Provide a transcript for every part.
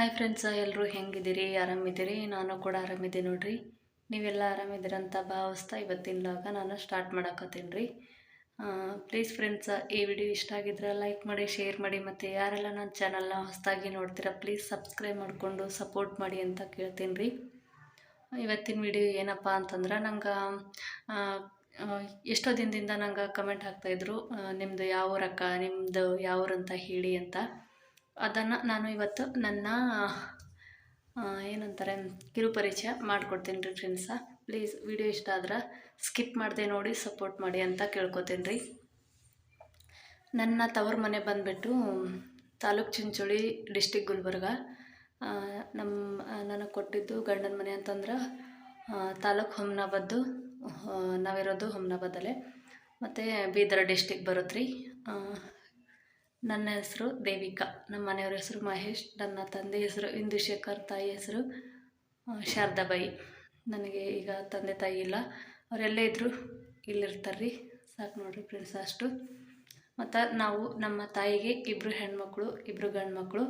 Hi friends ಎಲ್ಲರೂ ಹೆಂಗಿದ್ದೀರಿ? ಆರಾಮಿದ್ದೀರಿ? ನಾನು ಕೂಡ ಆರಾಮಿದ್ದೀನಿ ನೋಡ್ರಿ. ನೀವೆಲ್ಲ ಆರಾಮಿದ್ದೀರಂತ ಭಾವಿಸ್ತಾ ಇವತ್ತಿನ ಲಾಗ ನಾನು ಸ್ಟಾರ್ಟ್ ಮಾಡಾಕತ್ತೀನಿ ರೀ. ಪ್ಲೀಸ್ ಫ್ರೆಂಡ್ಸ ಈ ವಿಡಿಯೋ ಇಷ್ಟ ಆಗಿದ್ರೆ ಲೈಕ್ ಮಾಡಿ ಶೇರ್ ಮಾಡಿ ಮತ್ತು ಯಾರೆಲ್ಲ ನನ್ನ ಚಾನಲ್ನ ಹೊಸದಾಗಿ ನೋಡ್ತೀರಾ ಪ್ಲೀಸ್ ಸಬ್ಸ್ಕ್ರೈಬ್ ಮಾಡಿಕೊಂಡು ಸಪೋರ್ಟ್ ಮಾಡಿ ಅಂತ ಕೇಳ್ತೀನಿ ರೀ. ಇವತ್ತಿನ ವಿಡಿಯೋ ಏನಪ್ಪ ಅಂತಂದ್ರೆ ನಂಗೆ ಎಷ್ಟೋ ದಿನದಿಂದ ನಂಗೆ ಕಮೆಂಟ್ ಹಾಕ್ತಾಯಿದ್ರು ನಿಮ್ಮದು ಯಾವ ಊರಕ್ಕ ನಿಮ್ಮದು ಯಾವ ಊರಂತ ಹೇಳಿ ಅಂತ. ಅದನ್ನು ನಾನು ಇವತ್ತು ನನ್ನ ಏನಂತಾರೆ, ಕಿರುಪರಿಚಯ ಮಾಡಿಕೊಡ್ತೀನಿ ರೀ ಫ್ರೆಂಡ್ಸ ಪ್ಲೀಸ್ ವಿಡಿಯೋ ಇಷ್ಟ ಆದ್ರೆ ಸ್ಕಿಪ್ ಮಾಡದೆ ನೋಡಿ ಸಪೋರ್ಟ್ ಮಾಡಿ ಅಂತ ಕೇಳ್ಕೊತೀನಿ ರೀ. ನನ್ನ ತವರು ಮನೆ ಬಂದುಬಿಟ್ಟು ತಾಲೂಕು ಚಿಂಚೋಳಿ ಡಿಸ್ಟಿಕ್ ಗುಲ್ಬರ್ಗ. ನಮ್ಮ ನನಗೆ ಕೊಟ್ಟಿದ್ದು ಗಂಡನ ಮನೆ ಅಂತಂದ್ರೆ ತಾಲೂಕು ಹೊಮ್ನಾಬಾದ್ದು ನಾವಿರೋದು ಹೊಮ್ನಾಬಾದಲ್ಲೇ. ಮತ್ತು ಬೀದರ್ ಡಿಸ್ಟಿಕ್ ಬರುತ್ತೆ ರೀ ನನ್ನ ಹೆಸರು ದೇವಿಕಾ. ನಮ್ಮ ಮನೆಯವ್ರ ಹೆಸರು ಮಹೇಶ್, ನನ್ನ ತಂದೆ ಹೆಸರು ಇಂದುಶೇಖರ್, ತಾಯಿ ಹೆಸರು ಶಾರದಾಬಾಯಿ. ನನಗೆ ಈಗ ತಂದೆ ತಾಯಿ ಇಲ್ಲ. ಅವರೆಲ್ಲೇ ಇದ್ದರು ಇಲ್ಲಿರ್ತಾರೆ ರೀ ಸಾಕು ನೋಡಿರಿ ಫ್ರೆಂಡ್ಸ್ ಅಷ್ಟು. ಮತ್ತು ನಾವು ನಮ್ಮ ತಾಯಿಗೆ ಇಬ್ಬರು ಹೆಣ್ಮಕ್ಳು ಇಬ್ಬರು ಗಂಡು ಮಕ್ಕಳು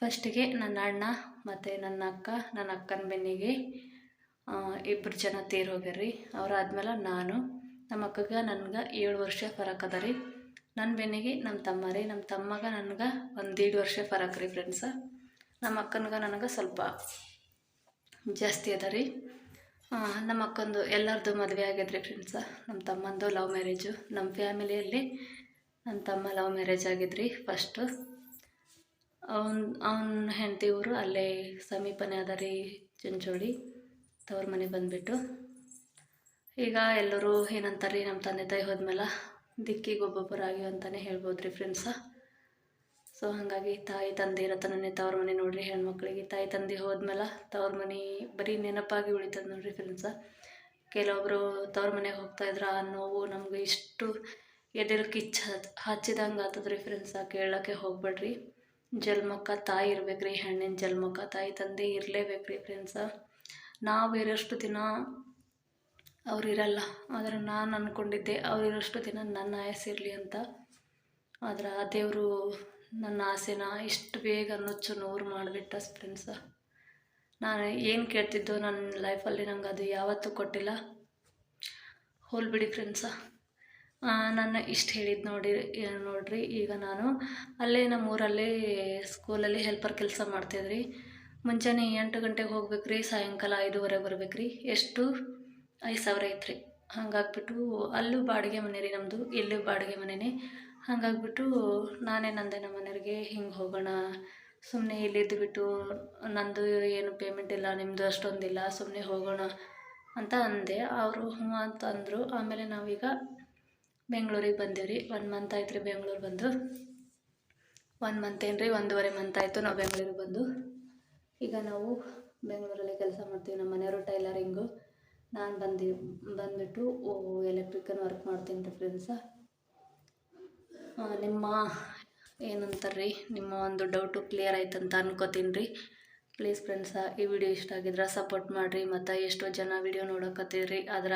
ಫಸ್ಟಿಗೆ ನನ್ನ ಅಣ್ಣ ಮತ್ತು ನನ್ನ ಅಕ್ಕ, ನನ್ನ ಅಕ್ಕನ ಬೆನ್ನಿಗೆ ಇಬ್ಬರು ಜನ ತೀರ್ ಹೋಗ್ಯಾರ್ರಿ. ಅವ್ರಾದ್ಮೇಲೆ ನಾನು. ನಮ್ಮ ಅಕ್ಕಗೆ, ನನ್ಗೆ ಏಳು ವರ್ಷ ಫರಕ್ ಅದ ರೀ ನನ್ನ ಬೆನ್ನಿಗೆ ನಮ್ಮ ತಮ್ಮ ರೀ ನಮ್ಮ ತಮ್ಮಗ ನನಗೆ ಒಂದು ದೀಡ್ ವರ್ಷ ಫರಕ್ ರೀ ಫ್ರೆಂಡ್ಸ ನಮ್ಮ ಅಕ್ಕನಿಗೆ ನನಗೆ ಸ್ವಲ್ಪ ಜಾಸ್ತಿ ಅದ ರೀ. ನಮ್ಮ ಅಕ್ಕಂದು ಎಲ್ಲರದು ಮದುವೆ ಆಗಿದ್ರಿ ರೀ ಫ್ರೆಂಡ್ಸ ನಮ್ಮ ತಮ್ಮಂದು ಲವ್ ಮ್ಯಾರೇಜು ನಮ್ಮ ಫ್ಯಾಮಿಲಿಯಲ್ಲಿ ನನ್ನ ತಮ್ಮ ಲವ್ ಮ್ಯಾರೇಜ್ ಆಗಿದ್ರಿ ಫಸ್ಟು ಅವನ್, ಅವನ ಹೆಂಡತಿ ಊರು ಅಲ್ಲೇ ಸಮೀಪನೇ ಅದ ರೀ ಚುಂಚೋಳಿ. ತವ್ರ ಮನೆ ಬಂದುಬಿಟ್ಟು. ಈಗ ಎಲ್ಲರೂ ಏನಂತಾರೆ ನಮ್ಮ ತಂದೆ ತಾಯಿ ಹೋದ್ಮೇಲೆ ದಿಕ್ಕಿಗೆ ಒಬ್ಬೊಬ್ಬರಾಗಿ ಅಂತಲೇ ಹೇಳ್ಬೋದು ರೀ ಫ್ರೆಂಡ್ಸ ಸೊ ಹಾಗಾಗಿ ತಾಯಿ, ತಂದೆ ಇರತ್ತನೇ ತವ್ರ ಮನೆ ನೋಡ್ರಿ ಹೆಣ್ಮಕ್ಳಿಗೆ. ತಾಯಿ, ತಂದೆ ಹೋದ್ಮೇಲೆ ತವ್ರ ಮನೆ ಬರೀ ನೆನಪಾಗಿ ಉಳಿತದೆ ನೋಡ್ರಿ ಫ್ರೆಂಡ್ಸ ಕೆಲವೊಬ್ಬರು ತವ್ರ ಮನೆಗೆ ಹೋಗ್ತಾ ಇದ್ರ ಆ ನೋವು ನಮ್ಗೆ ಇಷ್ಟು ಎದೆಲು ಕಿಚ್ಚ ಹಚ್ಚಿದಂಗೆ ಆತದ್ರಿ ಫ್ರೆಂಡ್ಸ ಕೇಳೋಕ್ಕೆ ಹೋಗ್ಬೇಡ್ರಿ. ಜಲ್ಮಕ್ಕ ತಾಯಿ ಇರ್ಬೇಕು ರೀ ಹೆಣ್ಣಿನ ಜಲ್ಮಕ್ಕ ತಾಯಿ, ತಂದೆ ಇರಲೇಬೇಕು ರೀ ಫ್ರೆಂಡ್ಸ ನಾವು ಇರೋಷ್ಟು ದಿನ ಅವ್ರು ಇರಲ್ಲ ಆದರೆ ನಾನು ಅಂದ್ಕೊಂಡಿದ್ದೆ ಅವ್ರು ಇರೋಷ್ಟು ದಿನ ನನ್ನ ಆಯಸ್ಸಿರಲಿ ಅಂತ. ಆದ್ರೆ ಆ ದೇವರು ನನ್ನ ಆಸೆನ ಇಷ್ಟು ಬೇಗ ನುಚ್ಚು ನೂರು ಮಾಡಿಬಿಟ್ಟ ಫ್ರೆಂಡ್ಸ ನಾನು ಏನು ಕೇಳ್ತಿದ್ದೋ ನನ್ನ ಲೈಫಲ್ಲಿ ನಂಗೆ ಅದು ಯಾವತ್ತೂ ಕೊಟ್ಟಿಲ್ಲ. ಹೋಲ್ಬಿಡಿ ಫ್ರೆಂಡ್ಸ ನನ್ನ ಇಷ್ಟು ಹೇಳಿದ್ದು ನೋಡಿ ನೋಡಿರಿ, ಈಗ ನಾನು ಅಲ್ಲೇ ನಮ್ಮ ಊರಲ್ಲೇ ಸ್ಕೂಲಲ್ಲಿ ಹೆಲ್ಪರ್ ಕೆಲಸ ಮಾಡ್ತಿದ್ರಿ. ಮುಂಜಾನೆ ಎಂಟು ಗಂಟೆಗೆ ಹೋಗ್ಬೇಕು ರೀ ಸಾಯಂಕಾಲ ಐದೂವರೆಗೆ ಬರ್ಬೇಕ್ರಿ. ಎಷ್ಟು? ಐದು ಸಾವಿರ ಐತ್ರಿ. ಹಂಗಾಗ್ಬಿಟ್ಟು ಅಲ್ಲೂ ಬಾಡಿಗೆ ಮನೆ ರೀ ನಮ್ಮದು ಇಲ್ಲೂ ಬಾಡಿಗೆ ಮನೆನೇ. ಹಾಗಾಗ್ಬಿಟ್ಟು ನಾನೇ ನಂದೆ ನಮ್ಮ ಮನೆಯವ್ರಿಗೆ, ಹಿಂಗೆ ಹೋಗೋಣ. ಸುಮ್ಮನೆ ಇಲ್ಲಿದ್ದು ಬಿಟ್ಟು ನಂದು ಏನು ಪೇಮೆಂಟ್ ಇಲ್ಲ ನಿಮ್ಮದು ಅಷ್ಟೊಂದಿಲ್ಲ ಸುಮ್ಮನೆ ಹೋಗೋಣ ಅಂತ ಅಂದೆ. ಅವರು ಹ್ಞೂ ಅಂತ ಅಂದರು. ಆಮೇಲೆ ನಾವೀಗ ಬೆಂಗಳೂರಿಗೆ ಬಂದೀವಿ ರೀ. ಒನ್ ಮಂತ್ ಆಯ್ತು ರೀ ಬೆಂಗಳೂರು ಬಂದು. ಒನ್ ಮಂತ್ ಏನು ರೀ ಒಂದೂವರೆ ಮಂತ್ ಆಯಿತು ನಾವು ಬೆಂಗಳೂರಿಗೆ ಬಂದು. ಈಗ ನಾವು ಬೆಂಗಳೂರಲ್ಲಿ ಕೆಲಸ ಮಾಡ್ತೀವಿ, ನಮ್ಮ ಮನೆಯವರು ಟೈಲರಿಂಗು. ನಾನು ಬಂದು, ಬಂದುಬಿಟ್ಟು ಎಲೆಕ್ಟ್ರಿಕಲ್ ವರ್ಕ್ ಮಾಡ್ತೀನಿ ರೀ ಫ್ರೆಂಡ್ಸ ನಿಮ್ಮ ಏನಂತಾರೆ ನಿಮ್ಮ ಒಂದು ಡೌಟು ಕ್ಲಿಯರ್ ಆಯ್ತು ಅಂತ ಅನ್ಕೋತೀನಿ ರೀ. ಪ್ಲೀಸ್ ಫ್ರೆಂಡ್ಸ ಈ ವಿಡಿಯೋ ಇಷ್ಟ ಆಗಿದ್ರೆ ಸಪೋರ್ಟ್ ಮಾಡಿರಿ, ಮತ್ತು ಎಷ್ಟೋ ಜನ ವಿಡಿಯೋ ನೋಡಕತ್ತೀರಿ ಅದರ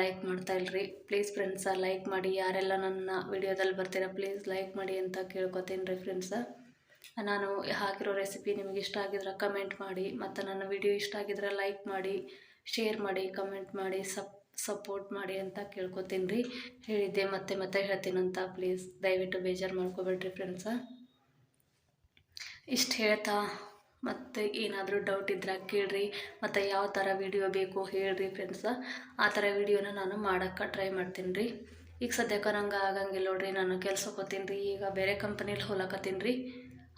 ಲೈಕ್ ಮಾಡ್ತಾ ಇಲ್ರಿ. ಪ್ಲೀಸ್ ಫ್ರೆಂಡ್ಸ ಲೈಕ್ ಮಾಡಿ, ಯಾರೆಲ್ಲ ನನ್ನ ವಿಡಿಯೋದಲ್ಲಿ ಬರ್ತೀರಾ ಪ್ಲೀಸ್ ಲೈಕ್ ಮಾಡಿ ಅಂತ ಕೇಳ್ಕೊತೀನಿ ರೀ ಫ್ರೆಂಡ್ಸ ನಾನು ಹಾಕಿರೋ ರೆಸಿಪಿ ನಿಮಗೆ ಇಷ್ಟ ಆಗಿದ್ರೆ ಕಮೆಂಟ್ ಮಾಡಿ, ಮತ್ತು ನನ್ನ ವಿಡಿಯೋ ಇಷ್ಟ ಆಗಿದ್ರೆ ಲೈಕ್ ಮಾಡಿ. ಶೇರ್ ಮಾಡಿ ಕಮೆಂಟ್ ಮಾಡಿ ಸಪ್ ಸಪೋರ್ಟ್ ಮಾಡಿ ಅಂತ ಕೇಳ್ಕೊತೀನಿ ರೀ. ಹೇಳಿದ್ದೆ ಮತ್ತೆ ಮತ್ತೆ ಹೇಳ್ತೀನಂತ ಪ್ಲೀಸ್ ದಯವಿಟ್ಟು ಬೇಜಾರು ಮಾಡ್ಕೋಬೇಡ್ರಿ ಫ್ರೆಂಡ್ಸ ಇಷ್ಟು ಹೇಳ್ತಾ ಮತ್ತು ಏನಾದರೂ ಡೌಟ್ ಇದ್ರೆ ಕೇಳ್ರಿ. ಮತ್ತು ಯಾವ ಥರ ವಿಡಿಯೋ ಬೇಕು ಹೇಳ್ರಿ ಫ್ರೆಂಡ್ಸ ಆ ಥರ ವಿಡಿಯೋನ ನಾನು ಮಾಡೋಕ್ಕೆ ಟ್ರೈ ಮಾಡ್ತೀನಿ ರೀ. ಈಗ ಸದ್ಯಕ್ಕೆ ನಂಗೆ ಆಗಂಗಿಲ್ಲ ನೋಡ್ರಿ, ನಾನು ಕೆಲ್ಸಕ್ಕೆ ಹೋಗ್ತೀನಿ ರೀ. ಈಗ ಬೇರೆ ಕಂಪನಿಲಿ ಹೋಲಕತ್ತೀನಿ ರೀ.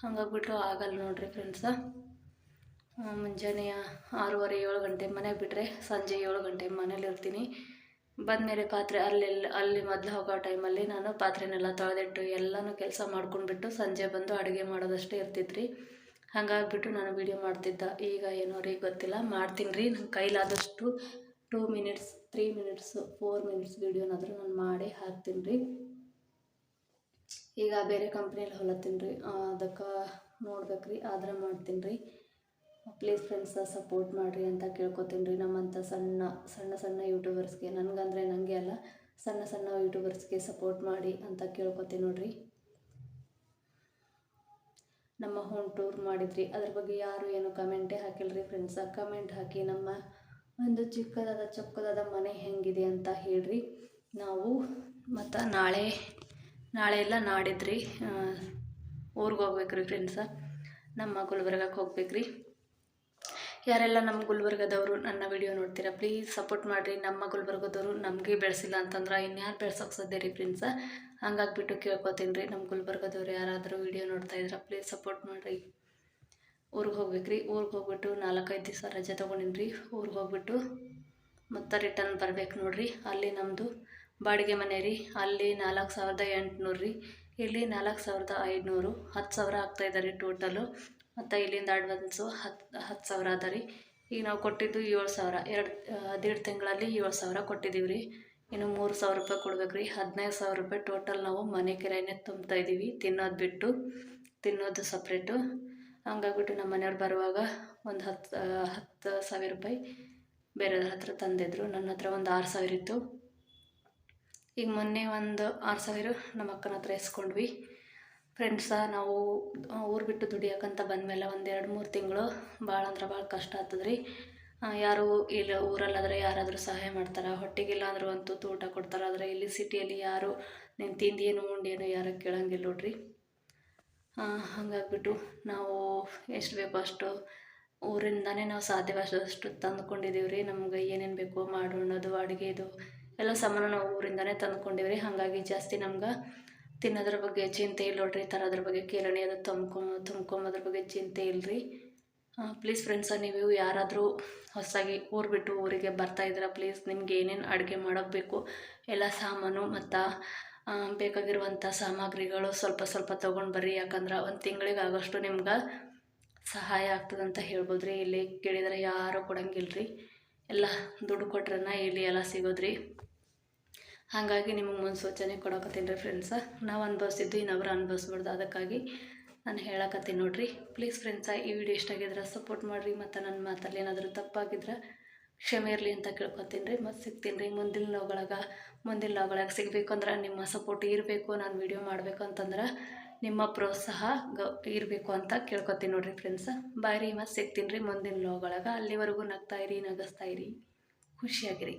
ಹಂಗಾಗ್ಬಿಟ್ಟು ಆಗಲ್ಲ ನೋಡ್ರಿ ಫ್ರೆಂಡ್ಸ ಮುಂಜಾನೆ ಆರೂವರೆ, ಏಳು ಗಂಟೆ ಮನೆಗೆ ಬಿಟ್ಟರೆ ಸಂಜೆ ಏಳು ಗಂಟೆ ಮನೇಲಿ ಇರ್ತೀನಿ. ಬಂದಮೇಲೆ ಪಾತ್ರೆ ಅಲ್ಲೆಲ್ಲ, ಅಲ್ಲಿ ಮೊದಲು ಹೋಗೋ ಟೈಮಲ್ಲಿ ನಾನು ಪಾತ್ರೆನೆಲ್ಲ ತೊಳೆದಿಟ್ಟು ಎಲ್ಲನೂ ಕೆಲಸ ಮಾಡ್ಕೊಂಡ್ಬಿಟ್ಟು ಸಂಜೆ ಬಂದು ಅಡುಗೆ ಮಾಡೋದಷ್ಟೇ ಇರ್ತಿದ್ರಿ ಹಾಗಾಗ್ಬಿಟ್ಟು ನಾನು ವೀಡಿಯೋ ಮಾಡ್ತಿದ್ದ. ಈಗ ಏನೋ ರೀ ಗೊತ್ತಿಲ್ಲ. ಮಾಡ್ತೀನಿ ರೀ. ನನ್ನ ಕೈಲಾದಷ್ಟು two minutes three minutes four minutes ವೀಡಿಯೋನಾದರೂ ನಾನು ಮಾಡಿ ಹಾಕ್ತೀನಿ ರೀ. ಈಗ ಬೇರೆ ಕಂಪ್ನಿಯಲ್ಲಿ ಹೊಲತ್ತೀನಿ ರೀ. ಅದಕ್ಕೆ ನೋಡ್ಬೇಕು ರೀ ಆದ್ರೆ ಮಾಡ್ತೀನಿ ರೀ. ಪ್ಲೀಸ್ ಫ್ರೆಂಡ್ಸ ಸಪೋರ್ಟ್ ಮಾಡಿರಿ ಅಂತ ಕೇಳ್ಕೊತೀನಿ ರೀ. ನಮ್ಮಂಥ ಸಣ್ಣ ಸಣ್ಣ ಸಣ್ಣ ಯೂಟ್ಯೂಬರ್ಸ್ಗೆ ನನಗಂದರೆ ನನಗೆ ಅಲ್ಲ, ಸಣ್ಣ ಸಣ್ಣ ಯೂಟ್ಯೂಬರ್ಸ್ಗೆ ಸಪೋರ್ಟ್ ಮಾಡಿ ಅಂತ ಕೇಳ್ಕೊತೀನಿ ನೋಡಿರಿ. ನಮ್ಮ ಹೋಮ್ ಟೂರ್ ಮಾಡಿದ್ರಿ. ಅದ್ರ ಬಗ್ಗೆ ಯಾರು ಏನು ಕಮೆಂಟೇ ಹಾಕಿಲ್ರಿ ಫ್ರೆಂಡ್ಸ ಕಮೆಂಟ್ ಹಾಕಿ ನಮ್ಮ ಒಂದು ಚಿಕ್ಕದಾದ, ಚೊಕ್ಕದಾದ ಮನೆ ಹೆಂಗಿದೆ ಅಂತ ಹೇಳ್ರಿ. ನಾವು ಮತ್ತು ನಾಳೆ ನಾಳೆ ಎಲ್ಲ ನಾಡಿದ್ರಿ. ಊರಿಗೆ ಹೋಗ್ಬೇಕ್ರಿ ಫ್ರೆಂಡ್ಸ ನಮ್ಮ ಗುಲ್ಬರ್ಗಕ್ಕೆ ಹೋಗ್ಬೇಕ್ರಿ. ಯಾರೆಲ್ಲ ನಮ್ಮ ಗುಲ್ಬರ್ಗದವರು ನನ್ನ ವಿಡಿಯೋ ನೋಡ್ತೀರಾ ಪ್ಲೀಸ್ ಸಪೋರ್ಟ್ ಮಾಡಿರಿ. ನಮ್ಮ ಗುಲ್ಬರ್ಗದವರು ನಮಗೆ ಬೆಳೆಸಿಲ್ಲ ಅಂತಂದ್ರೆ ಇನ್ಯಾರು ಬೆಳ್ಸೋಕೆ ಸಾಧ್ಯ ರೀ ಫ್ರೆಂಡ್ಸ ಹಂಗಾಗ್ಬಿಟ್ಟು ಕೇಳ್ಕೊತೀನಿ ರೀ, ನಮ್ಮ ಗುಲ್ಬರ್ಗದವ್ರು ಯಾರಾದರೂ ವಿಡಿಯೋ ನೋಡ್ತಾ ಇದ್ರೆ ಪ್ಲೀಸ್ ಸಪೋರ್ಟ್ ಮಾಡಿರಿ. ಊರಿಗೆ ಹೋಗ್ಬೇಕು ರೀ ಊರಿಗೆ ಹೋಗ್ಬಿಟ್ಟು ನಾಲ್ಕೈದು ದಿವಸ ರಜೆ ತೊಗೊಂಡಿನಿ ರೀ, ಊರಿಗೆ ಹೋಗ್ಬಿಟ್ಟು ಮತ್ತೆ ರಿಟರ್ನ್ ಬರ್ಬೇಕು ನೋಡ್ರಿ. ಅಲ್ಲಿ ನಮ್ಮದು ಬಾಡಿಗೆ ಮನೆ ರೀ, ಅಲ್ಲಿ ನಾಲ್ಕು ಸಾವಿರದ ಎಂಟುನೂರು ರೀ, ಇಲ್ಲಿ ನಾಲ್ಕು ಸಾವಿರದ ಐದುನೂರು ಹತ್ತು ಸಾವಿರ ಆಗ್ತಾಯಿದ್ದಾರೆ ಟೋಟಲು ಮತ್ತು ಇಲ್ಲಿಂದ ಅಡ್ವಾನ್ಸು ಹತ್ತು ಹತ್ತು ಸಾವಿರ ಅದ ರೀ. ಈಗ ನಾವು ಕೊಟ್ಟಿದ್ದು ಏಳು ಸಾವಿರ, ಎರಡು ಹದಿನೆಂಟು ತಿಂಗಳಲ್ಲಿ ಏಳು ಸಾವಿರ ಕೊಟ್ಟಿದ್ದೀವಿ ರೀ. ಇನ್ನು ಮೂರು ಸಾವಿರ ರೂಪಾಯಿ ಕೊಡ್ಬೇಕು ರೀ. ಹದಿನೈದು ಸಾವಿರ ರೂಪಾಯಿ ಟೋಟಲ್ ನಾವು ಮನೆ ಕಿರಾಯನೇ ತುಂಬ್ತಾ ಇದ್ದೀವಿ ತಿನ್ನೋದು ಬಿಟ್ಟು, ತಿನ್ನೋದು ಸಪ್ರೇಟು ಹಂಗಾಗ್ಬಿಟ್ಟು ನಮ್ಮ ಮನೆಯವ್ರು ಬರುವಾಗ ಒಂದು ಹತ್ತು ಹತ್ತು ಸಾವಿರ ರೂಪಾಯಿ ಬೇರೆಯವ್ರ ಹತ್ರ ತಂದಿದ್ರು. ನನ್ನ ಹತ್ರ ಒಂದು ಆರು ಸಾವಿರ ಇತ್ತು. ಈಗ ಮೊನ್ನೆ ಒಂದು ಆರು ಸಾವಿರ ನಮ್ಮ ಅಕ್ಕನ ಹತ್ರ ಇಸ್ಕೊಂಡ್ವಿ ಫ್ರೆಂಡ್ಸ ನಾವು ಊರು ಬಿಟ್ಟು ದುಡಿಯೋಕ್ಕಂತ ಬಂದಮೇಲೆ ಒಂದು ಎರಡು ಮೂರು ತಿಂಗಳು ಭಾಳ ಅಂದ್ರೆ ಭಾಳ ಕಷ್ಟ ಆಗ್ತದೆ ರೀ ಯಾರು ಇಲ್ಲ, ಊರಲ್ಲಾದರೆ ಯಾರಾದರೂ ಸಹಾಯ ಮಾಡ್ತಾರೆ ಹೊಟ್ಟೆಗಿಲ್ಲ ಅಂದರೂ ಅಂತೂ ಊಟ ಕೊಡ್ತಾರೆ. ಆದರೆ ಇಲ್ಲಿ ಸಿಟಿಯಲ್ಲಿ ಯಾರು ನೀನು ತಿಂದೇನು ಉಂಡೇನು ಯಾರು ಕೇಳಂಗಿಲ್ಲ ನೋಡ್ರಿ. ಹಾಗಾಗ್ಬಿಟ್ಟು ನಾವು ಎಷ್ಟು ಬೇಕೋ ಅಷ್ಟು ಊರಿಂದನೇ ನಾವು ಸಾಧ್ಯವಾದಷ್ಟು ತಂದುಕೊಂಡಿದ್ದೀವಿ ರೀ ನಮ್ಗೆ ಏನೇನು ಬೇಕೋ ಮಾಡೋಣದು ಅಡುಗೆದು ಎಲ್ಲ ಸಾಮಾನು ನಾವು ಊರಿಂದನೇ ತಂದುಕೊಂಡಿವಿ ರೀ ಹಾಗಾಗಿ ಜಾಸ್ತಿ ನಮ್ಗೆ ತಿನ್ನೋದ್ರ ಬಗ್ಗೆ ಚಿಂತೆ ಇಲ್ಲ ನೋಡ್ರಿ ತರೋದ್ರ ಬಗ್ಗೆ ಕೇಳಣಿ, ಅದು ತುಂಬ್ಕೊ, ತುಂಬ್ಕೊಂಬೋದ್ರ ಬಗ್ಗೆ ಚಿಂತೆ ಇಲ್ಲರಿ ಪ್ಲೀಸ್ ಫ್ರೆಂಡ್ಸ ನೀವು ಯಾರಾದರೂ ಹೊಸದಾಗಿ ಊರು ಬಿಟ್ಟು ಊರಿಗೆ ಬರ್ತಾಯಿದ್ದೀರಾ ಪ್ಲೀಸ್ ನಿಮ್ಗೆ ಏನೇನು ಅಡುಗೆ ಮಾಡೋಕ್ಕೆ ಬೇಕು, ಎಲ್ಲ ಸಾಮಾನು ಮತ್ತು ಬೇಕಾಗಿರುವಂಥ ಸಾಮಗ್ರಿಗಳು ಸ್ವಲ್ಪ ಸ್ವಲ್ಪ ತೊಗೊಂಡು ಬರ್ರಿ, ಯಾಕಂದ್ರೆ ಒಂದು ತಿಂಗಳಿಗೆ ಆಗೋಷ್ಟು ನಿಮ್ಗೆ ಸಹಾಯ ಆಗ್ತದಂತ ಹೇಳ್ಬೋದು ರೀ ಇಲ್ಲಿ ಕೇಳಿದರೆ ಯಾರೂ ಕೊಡಂಗಿಲ್ಲ ರೀ ಎಲ್ಲ ದುಡ್ಡು ಕೊಟ್ರನ್ನ ಇಲ್ಲಿ ಎಲ್ಲ ಸಿಗೋದ್ರಿ. ಹಾಗಾಗಿ ನಿಮಗೆ ಮುನ್ಸೂಚನೆ ಕೊಡಕತ್ತೀನಿ ರೀ ಫ್ರೆಂಡ್ಸ ನಾವು ಅನ್ಭವಿಸಿದ್ದು ಇನ್ನೊಬ್ರು ಅನ್ಭವಿಸ್ಬಾರ್ದು. ಅದಕ್ಕಾಗಿ ನಾನು ಹೇಳಕತ್ತೀನಿ ನೋಡಿರಿ. ಪ್ಲೀಸ್ ಫ್ರೆಂಡ್ಸ ಈ ವಿಡಿಯೋ ಇಷ್ಟ ಆಗಿದ್ರೆ ಸಪೋರ್ಟ್ ಮಾಡಿರಿ ಮತ್ತು ನನ್ನ ಮಾತಲ್ಲಿ ಏನಾದರೂ ತಪ್ಪಾಗಿದ್ರೆ ಕ್ಷಮೆ ಇರಲಿ ಅಂತ ಕೇಳ್ಕೊತೀನಿ ರೀ. ಮತ್ತು ಸಿಗ್ತೀನಿ ರೀ ಮುಂದಿನ ಲಾಗೊಳಗೆ ಮುಂದಿನ ಸಿಗಬೇಕು ಅಂದ್ರೆ ನಿಮ್ಮ ಸಪೋರ್ಟ್ ಇರಬೇಕು, ನಾನು ವಿಡಿಯೋ ಮಾಡಬೇಕು ಅಂತಂದ್ರೆ ನಿಮ್ಮ ಪ್ರೋತ್ಸಾಹ ಗ ಇರಬೇಕು ಅಂತ ಕೇಳ್ಕೊತೀನಿ ನೋಡಿರಿ ಫ್ರೆಂಡ್ಸ ಬಾಯ್ ರೀ ಮತ್ತು ಸಿಗ್ತೀನಿ ರೀ ಮುಂದಿನ ಲಾಗೊಳಗೆ ಅಲ್ಲಿವರೆಗೂ ನಗ್ತಾಯಿರಿ ನಗಸ್ತಾಯಿರಿ ಖುಷಿಯಾಗಿರಿ.